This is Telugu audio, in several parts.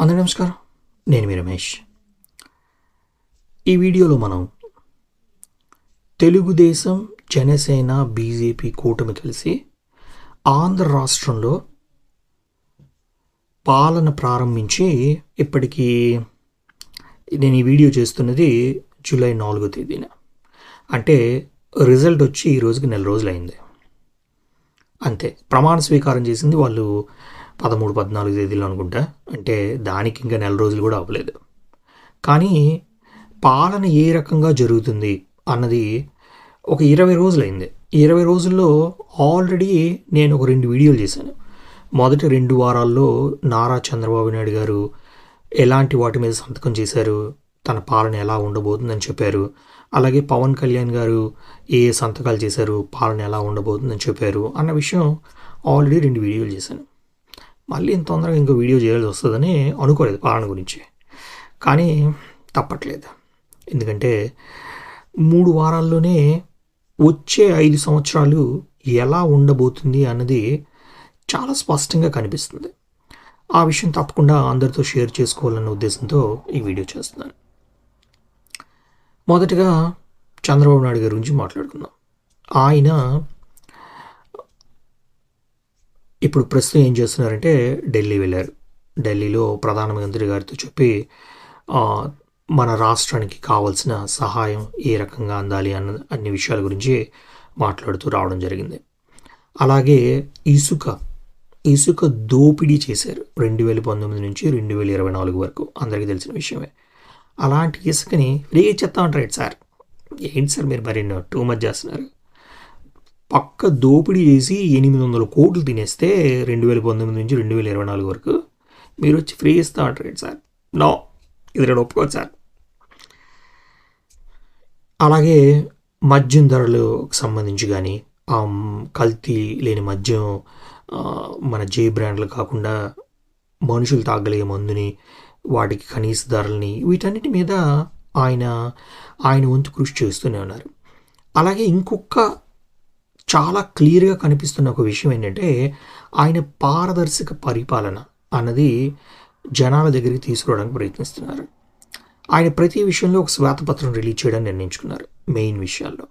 అందరూ నమస్కారం. నేను మీ రమేష్. ఈ వీడియోలో మనం తెలుగుదేశం జనసేన బీజేపీ కూటమి కలిసి ఆంధ్ర రాష్ట్రంలో పాలన ప్రారంభించి ఇప్పటికీ నేను ఈ వీడియో చేస్తున్నది జూలై నాలుగో తేదీన. అంటే రిజల్ట్ వచ్చి ఈ రోజుకి నెల రోజులైంది. అంతే. ప్రమాణ స్వీకారం చేసింది వాళ్ళు పదమూడు పద్నాలుగు తేదీలో అనుకుంటా. అంటే దానికి ఇంకా నెల రోజులు కూడా అవ్వలేదు. కానీ పాలన ఏ రకంగా జరుగుతుంది అన్నది ఒక ఇరవై రోజులైంది. ఇరవై రోజుల్లో ఆల్రెడీ నేను ఒక రెండు వీడియోలు చేశాను. మొదటి రెండు వారాల్లో నారా చంద్రబాబు నాయుడు గారు ఎలాంటి వాటి మీద సంతకం చేశారు తన పాలన ఎలా ఉండబోతుందని చెప్పారు అలాగే పవన్ కళ్యాణ్ గారు ఏ సంతకాలు చేశారు పాలన ఎలా ఉండబోతుందని చెప్పారు అన్న విషయం ఆల్రెడీ రెండు వీడియోలు చేశాను. మళ్ళీ ఇంత తొందరగా ఇంకో వీడియో చేయాల్సి వస్తుందని అనుకోలేదు పాలన గురించి. కానీ తప్పట్లేదు. ఎందుకంటే మూడు వారాల్లోనే వచ్చే ఐదు సంవత్సరాలు ఎలా ఉండబోతుంది అన్నది చాలా స్పష్టంగా కనిపిస్తుంది. ఆ విషయం తప్పకుండా అందరితో షేర్ చేసుకోవాలన్న ఉద్దేశంతో ఈ వీడియో చేస్తున్నాను. మొదటగా చంద్రబాబు నాయుడు గారి గురించి మాట్లాడుకుందాం. ఆయన ఇప్పుడు ప్రస్తుతం ఏం చేస్తున్నారంటే ఢిల్లీ వెళ్ళారు. ఢిల్లీలో ప్రధానమంత్రి గారితో చెప్పి మన రాష్ట్రానికి కావాల్సిన సహాయం ఏ రకంగా అందాలి అన్న అన్ని విషయాల గురించి మాట్లాడుతూ రావడం జరిగింది. అలాగే ఇసుక ఇసుక దోపిడీ చేశారు రెండు వేల పంతొమ్మిది నుంచి రెండు వేల ఇరవై నాలుగు వరకు. అందరికీ తెలిసిన విషయమే. అలాంటి ఇసుకని ఫ్రీగా ఇచ్చేస్తా ఉంటారు సార్? ఏంటి సార్ మీరు మరి టూ మచ్ చేస్తున్నారు? పక్క దోపిడీ చేసి ఎనిమిది వందల కోట్లు తినేస్తే రెండు వేల పంతొమ్మిది నుంచి రెండు వేల ఇరవై నాలుగు వరకు మీరు వచ్చి ఫ్రీ ఇస్తా అంటారు సార్? నో. ఇది నేను ఒప్పుకోదు సార్. అలాగే మద్యం ధరలకు సంబంధించి కానీ ఆ కల్తీ లేని మద్యం మన జే బ్రాండ్లు కాకుండా మనుషులు తాగలిగే మందుని వాటికి కనీస ధరలని వీటన్నిటి మీద ఆయన ఆయన వంతు కృషి చేస్తూనే ఉన్నారు. అలాగే ఇంకొక చాలా క్లియర్గా కనిపిస్తున్న ఒక విషయం ఏంటంటే ఆయన పారదర్శక పరిపాలన అన్నది జనాల దగ్గరికి తీసుకురావడానికి ప్రయత్నిస్తున్నారు. ఆయన ప్రతి విషయంలో ఒక శ్వేతపత్రం రిలీజ్ చేయడం నిర్ణయించుకున్నారు మెయిన్ విషయాల్లో.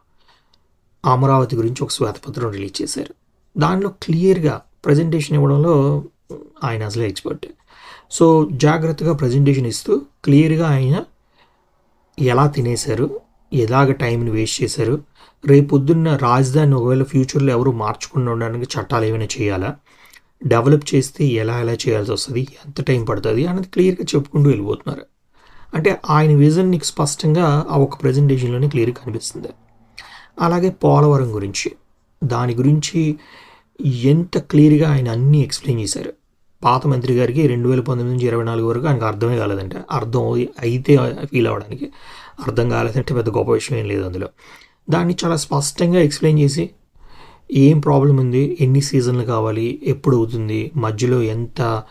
అమరావతి గురించి ఒక శ్వేతపత్రం రిలీజ్ చేశారు. దానిలో క్లియర్గా ప్రజెంటేషన్ ఇవ్వడంలో ఆయన అసలు ఎక్స్పర్ట్. సో జాగ్రత్తగా ప్రజెంటేషన్ ఇస్తూ క్లియర్గా ఆయన ఎలా తినేశారు ఎలాగ టైంని వేస్ట్ చేశారు రేపు పొద్దున్న రాజధాని ఒకవేళ ఫ్యూచర్లో ఎవరు మార్చకుండా ఉండడానికి చట్టాలు ఏమైనా చేయాలా? డెవలప్ చేస్తే ఎలా ఎలా చేయాల్సి వస్తుంది? ఎంత టైం పడుతుంది? అనేది క్లియర్గా చెప్పుకుంటూ వెళ్ళిపోతున్నారు. అంటే ఆయన విజన్ నీకు స్పష్టంగా ఆ ఒక ప్రజెంటేషన్లోనే క్లియర్గా కనిపిస్తుంది. అలాగే పోలవరం గురించి. దాని గురించి ఎంత క్లియర్గా ఆయన అన్నీ ఎక్స్ప్లెయిన్ చేశారు. పాత మంత్రి గారికి రెండు వేల పంతొమ్మిది నుంచి ఇరవై నాలుగు వరకు ఆయనకు అర్థమే కాలేదంటే. అర్థం అయితే ఫీల్ అవ్వడానికి. అర్థం కాలేదంటే పెద్ద గొప్ప విషయం ఏం లేదు అందులో. దాన్ని చాలా స్పష్టంగా ఎక్స్ప్లెయిన్ చేసి ఏం ప్రాబ్లం ఉంది? ఎన్ని సీజన్లు కావాలి? ఎప్పుడు అవుతుంది? మధ్యలో ఎంత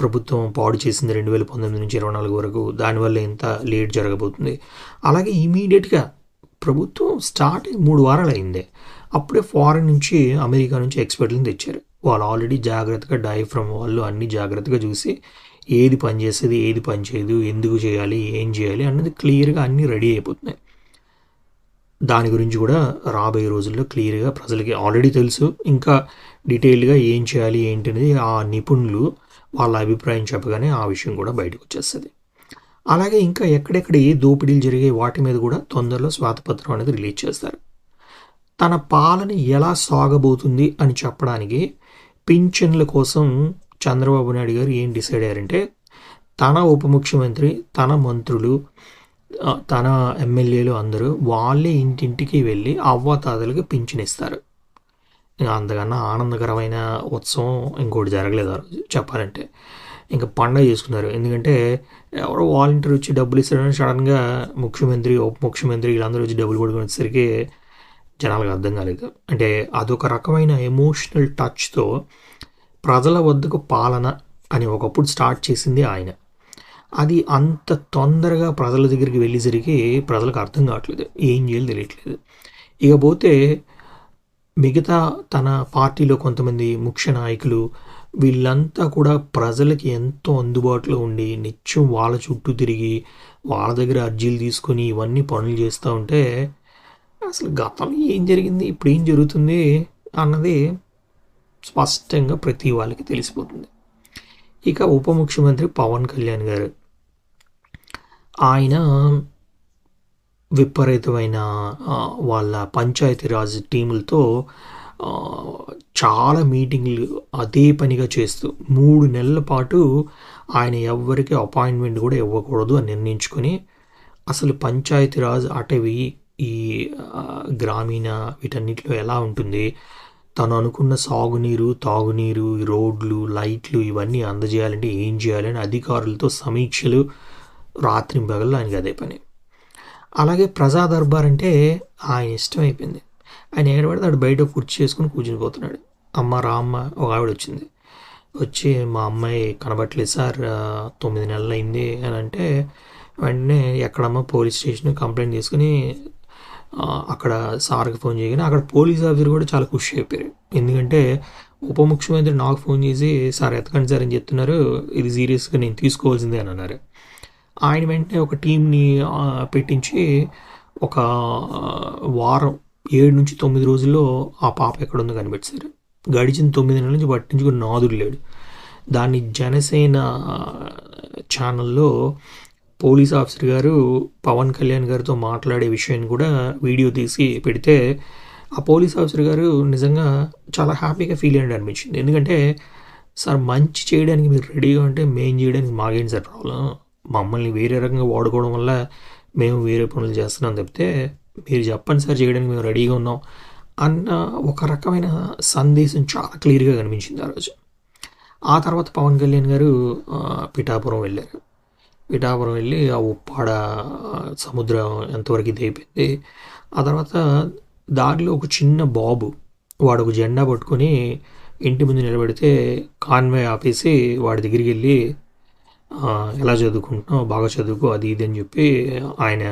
ప్రభుత్వం పాడు చేసింది రెండు వేల పంతొమ్మిది నుంచి ఇరవై నాలుగు వరకు? దానివల్ల ఎంత లేట్ జరగబోతుంది? అలాగే ఇమీడియట్గా ప్రభుత్వం స్టార్ట్ మూడు వారాలు అయింది. అప్పుడే ఫారెన్ నుంచి అమెరికా నుంచి ఎక్స్పర్ట్లను తెచ్చారు. వాళ్ళు ఆల్రెడీ జాగ్రత్తగా డైఫ్రమ్ వాళ్ళు అన్ని జాగ్రత్తగా చూసి ఏది పనిచేస్తుంది ఏది పనిచేయదు ఎందుకు చేయాలి ఏం చేయాలి అన్నది క్లియర్గా అన్నీ రెడీ అయిపోతున్నాయి. దాని గురించి కూడా రాబోయే రోజుల్లో క్లియర్గా ప్రజలకి ఆల్రెడీ తెలుసు. ఇంకా డీటెయిల్గా ఏం చేయాలి ఏంటి అనేది ఆ నిపుణులు వాళ్ళ అభిప్రాయం చెప్పగానే ఆ విషయం కూడా బయటకు వచ్చేస్తుంది. అలాగే ఇంకా ఎక్కడెక్కడ ఏ దోపిడీలు జరిగే వాటి మీద కూడా తొందరలో స్వాతపత్రం అనేది రిలీజ్ చేస్తారు. తన పాలన ఎలా సాగబోతుంది అని చెప్పడానికి పింఛన్ల కోసం చంద్రబాబు నాయుడు గారు ఏం డిసైడ్ అయ్యారంటే తన ఉప ముఖ్యమంత్రి తన మంత్రులు తన ఎమ్మెల్యేలు అందరూ వాళ్ళే ఇంటింటికి వెళ్ళి అవ్వాతాతలకు పింఛనిస్తారు. ఇంకా అంతకన్నా ఆనందకరమైన ఉత్సవం ఇంకోటి జరగలేదు ఆ రోజు చెప్పాలంటే. ఇంకా పండగ చేసుకున్నారు. ఎందుకంటే ఎవరో వాలంటీర్ వచ్చి డబ్బులు ఇస్తారని సడన్గా ముఖ్యమంత్రి ఉప ముఖ్యమంత్రి వీళ్ళందరూ వచ్చి డబ్బులు పడుకుని వచ్చేసరికి జనాలకు అర్థం కాలేదు. అంటే అదొక రకమైన ఎమోషనల్ టచ్తో ప్రజల వద్దకు పాలన అని ఒకప్పుడు స్టార్ట్ చేసింది ఆయన. అది అంత తొందరగా ప్రజల దగ్గరికి వెళ్ళేసరికి ప్రజలకు అర్థం కావట్లేదు. ఏం చేయాలో తెలియట్లేదు. ఇకపోతే మిగతా తన పార్టీలో కొంతమంది ముఖ్య నాయకులు వీళ్ళంతా కూడా ప్రజలకి ఎంతో అందుబాటులో ఉండి నిత్యం వాళ్ళ చుట్టూ తిరిగి వాళ్ళ దగ్గర అర్జీలు తీసుకొని ఇవన్నీ పనులు చేస్తూ ఉంటే అసలు గతంలో ఏం జరిగింది ఇప్పుడు ఏం జరుగుతుంది అన్నది స్పష్టంగా ప్రతి వాళ్ళకి తెలిసిపోతుంది. ఇక ఉప ముఖ్యమంత్రి పవన్ కళ్యాణ్ గారు. ఆయన విపరీతమైన వాళ్ళ పంచాయతీరాజ్ టీములతో చాలా మీటింగ్లు అదే పనిగా చేస్తూ మూడు నెలల పాటు ఆయన ఎవరికి అపాయింట్మెంట్ కూడా ఇవ్వకూడదు అని నిర్ణయించుకొని అసలు పంచాయతీరాజ్ అటవీ ఈ గ్రామీణ వీటన్నిటిలో ఎలా ఉంటుంది తను అనుకున్న సాగునీరు తాగునీరు రోడ్లు లైట్లు ఇవన్నీ అందజేయాలంటే ఏం చేయాలని అధికారులతో సమీక్షలు రాత్రి పగలు ఆయనకి అదే పని. అలాగే ప్రజా దర్బార్ అంటే ఆయన ఇష్టం అయిపోయింది ఆయన ఏడబడితే పడితే బయట కుర్చీ చేసుకుని కూర్చుని పోతున్నాడు. అమ్మ రామ్మ ఒక ఆవిడ వచ్చింది. వచ్చి మా అమ్మాయి కనబట్టలేదు సార్ తొమ్మిది నెలలు అయింది అని అంటే వెంటనే ఎక్కడమ్మ పోలీస్ స్టేషన్ కంప్లైంట్ తీసుకుని అక్కడ సార్కి ఫోన్ చేయగానే అక్కడ పోలీస్ ఆఫీసర్ కూడా చాలా ఖుషి అయిపోయారు. ఎందుకంటే ఉప ముఖ్యమంత్రి నాకు ఫోన్ చేసి సార్ ఎతకండి సార్ అని చెప్తున్నారు. ఇది సీరియస్గా నేను తీసుకోవాల్సిందే అని అన్నారు. ఆయన వెంటనే ఒక టీంని పెట్టించి ఒక వారం ఏడు నుంచి తొమ్మిది రోజుల్లో ఆ పాప ఎక్కడుందో కనిపెట్టారు. గడిచిన తొమ్మిది నెలల నుంచి పట్టించుకుని నాదుడు లేడు. దాన్ని జనసేన ఛానల్లో పోలీస్ ఆఫీసర్ గారు పవన్ కళ్యాణ్ గారితో మాట్లాడే విషయాన్ని కూడా వీడియో తీసి పెడితే ఆ పోలీస్ ఆఫీసర్ గారు నిజంగా చాలా హ్యాపీగా ఫీల్ అయ్యాడు అనిపించింది. ఎందుకంటే సార్ మంచి చేయడానికి మీరు రెడీగా ఉంటే మేము చేయడానికి మాకేంటి సార్ ప్రాబ్లం? మమ్మల్ని వేరే రకంగా వాడుకోవడం వల్ల మేము వేరే పనులు చేస్తున్నాం తప్పితే మీరు చెప్పండి సార్ చేయడానికి మేము రెడీగా ఉన్నాం అన్న ఒక రకమైన సందేశం చాలా క్లియర్గా కనిపించింది ఆ రోజు. ఆ తర్వాత పవన్ కళ్యాణ్ గారు పిఠాపురం వెళ్ళారు. పిఠాపురం వెళ్ళి ఆ ఉప్పాడ సముద్రం ఎంతవరకు ఇది అయిపోయింది. ఆ తర్వాత దారిలో ఒక చిన్న బాబు వాడు ఒక జెండా పట్టుకొని ఇంటి ముందు నిలబెడితే కాన్వే ఆపేసి వాడి దగ్గరికి వెళ్ళి ఎలా చదువుకుంటున్నావు? బాగా చదువుకో అది ఇది అని చెప్పి ఆయన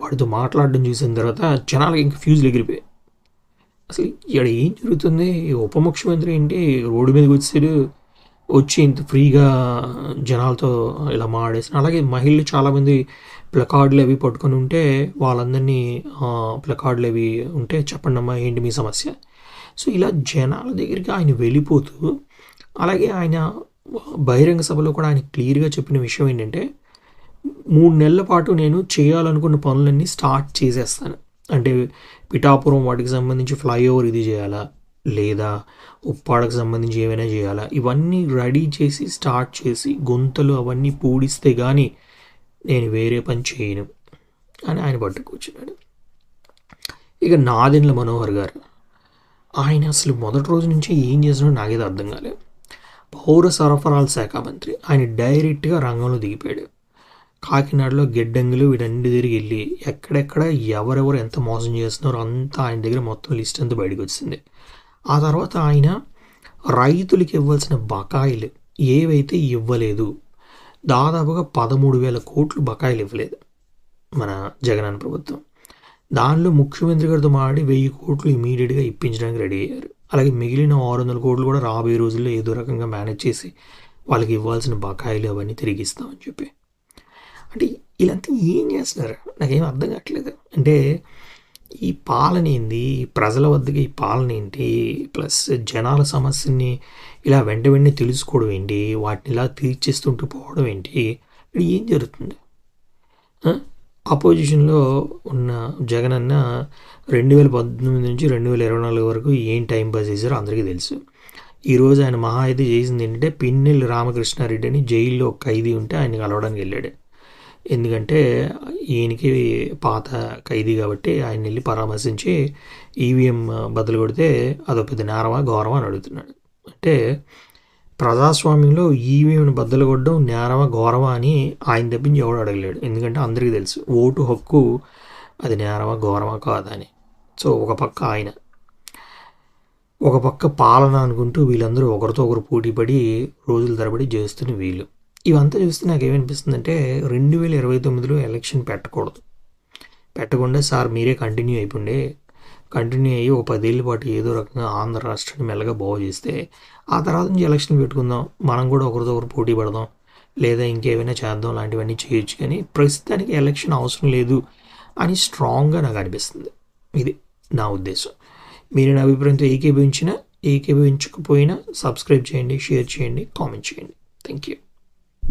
వాడితో మాట్లాడడం చూసిన తర్వాత జనాలకి ఇంకా ఫ్యూజులు ఎగిరిపోయాయి. అసలు ఇక్కడ ఏం జరుగుతుంది? ఉప ముఖ్యమంత్రి ఏంటి? రోడ్డు మీదకి వచ్చాడు వచ్చి ఇంత ఫ్రీగా జనాలతో ఇలా మాడేసిన అలాగే మహిళలు చాలామంది ప్లకార్డులు అవి పట్టుకొని ఉంటే వాళ్ళందరినీ ప్లకార్డులు అవి ఉంటే చెప్పండి అమ్మా ఏంటి మీ సమస్య? సో ఇలా జనాల దగ్గరికి ఆయన వెళ్ళిపోతూ అలాగే ఆయన బహిరంగ సభలో కూడా ఆయన క్లియర్గా చెప్పిన విషయం ఏంటంటే మూడు నెలల పాటు నేను చేయాలనుకున్న పనులన్నీ స్టార్ట్ చేసేస్తాను. అంటే పిఠాపురం వాటికి సంబంధించి ఫ్లైఓవర్ ఇది చేయాలా? లేదా ఉప్పాడకు సంబంధించి ఏమైనా చేయాలా? ఇవన్నీ రెడీ చేసి స్టార్ట్ చేసి గొంతలు అవన్నీ పూడిస్తే కానీ నేను వేరే పని చేయను అని ఆయన పట్టుకొచ్చినాడు. ఇక నాదెండ్ల మనోహర్ గారు ఆయన అసలు మొదటి రోజు నుంచి ఏం చేసినాడో నాకేదో అర్థం కాలేదు. పౌర సరఫరాల శాఖ మంత్రి ఆయన డైరెక్ట్గా రంగంలో దిగిపోయాడు. కాకినాడలో గిడ్డంగులు వీటన్ని దగ్గరికి వెళ్ళి ఎక్కడెక్కడ ఎవరెవరు ఎంత మోసం చేస్తున్నారో అంతా ఆయన దగ్గర మొత్తం లిస్ట్ అంతా బయటకు వచ్చింది. ఆ తర్వాత ఆయన రైతులకి ఇవ్వాల్సిన బకాయిలు ఏవైతే ఇవ్వలేదు దాదాపుగా పదమూడు వేల కోట్లు బకాయిలు ఇవ్వలేదు మన జగనన్న ప్రభుత్వం. దానిలో ముఖ్యమంత్రి గారితో మాడి వెయ్యి కోట్లు ఇమీడియట్గా ఇప్పించడానికి రెడీ అయ్యారు. అలాగే మిగిలిన ఆరు వందల కోట్లు కూడా రాబోయే రోజుల్లో ఏదో రకంగా మేనేజ్ చేసి వాళ్ళకి ఇవ్వాల్సిన బకాయిలు అవన్నీ తిరిగి ఇస్తామని చెప్పి. అంటే వీళ్ళంతా ఏం చేస్తున్నారు? నాకేం అర్థం కావట్లేదు. అంటే ఈ పాలన ఏంది? ఈ ప్రజల వద్దకి ఈ పాలన ఏంటి? ప్లస్ జనాల సమస్యని ఇలా వెంట వెంటనే తెలుసుకోవడం ఏంటి? వాటిని ఇలా తీర్చేస్తుంటూ పోవడం ఏంటి? ఇక్కడ ఏం జరుగుతుంది? అపోజిషన్లో ఉన్న జగన్ అన్న రెండు వేల పద్దెనిమిది నుంచి రెండు వేల ఇరవై నాలుగు వరకు ఏం టైం పాస్ చేశారో అందరికీ తెలుసు. ఈరోజు ఆయన మహా అయితే చేసింది ఏంటంటే పిన్నెల్లి రామకృష్ణారెడ్డి అని జైల్లో ఒక ఖైదీ ఉంటే ఆయన కలవడానికి వెళ్ళాడు. ఎందుకంటే ఈయనకి పాత ఖైదీ కాబట్టి ఆయన వెళ్ళి పరామర్శించి ఈవీఎం బదులు కొడితే అదొక పెద్ద నేరమా గౌరవా అని అడుగుతున్నాడు. అంటే ప్రజాస్వామ్యంలో ఈవీఎంని బద్దలు కొట్టడం నేరమా గౌరవా అని ఆయన తప్పించి ఎవడు అడగలేడు. ఎందుకంటే అందరికీ తెలుసు ఓటు హక్కు అది నేరమా గౌరవా కాదని సో ఒక పక్క ఆయన. ఒక పక్క పాలన అనుకుంటూ వీళ్ళందరూ ఒకరితో ఒకరు పోటీపడి రోజుల తరబడి చేస్తున్న వీళ్ళు. ఇవంతా చూస్తే నాకు ఏమనిపిస్తుందంటే రెండు వేల ఇరవై తొమ్మిదిలో ఎలక్షన్ పెట్టకూడదు. పెట్టకుండా సార్ మీరే కంటిన్యూ అయిపోండి. కంటిన్యూ అయ్యి ఒక పదేళ్ళ పాటు ఏదో రకంగా ఆంధ్ర రాష్ట్రాన్ని మెల్లగా బాగు చేస్తే ఆ తర్వాత నుంచి ఎలక్షన్ పెట్టుకుందాం. మనం కూడా ఒకరితో ఒకరు పోటీ పడదాం. లేదా ఇంకేమైనా చేద్దాం లాంటివన్నీ చేయొచ్చు కానీ ప్రస్తుతానికి ఎలక్షన్ అవసరం లేదు అని స్ట్రాంగ్గా నాకు అనిపిస్తుంది. ఇది నా ఉద్దేశం. మీరు నా అభిప్రాయంతో ఏకీభవించినా ఏకీభవించకపోయినా సబ్స్క్రైబ్ చేయండి షేర్ చేయండి కామెంట్ చేయండి. Thank you.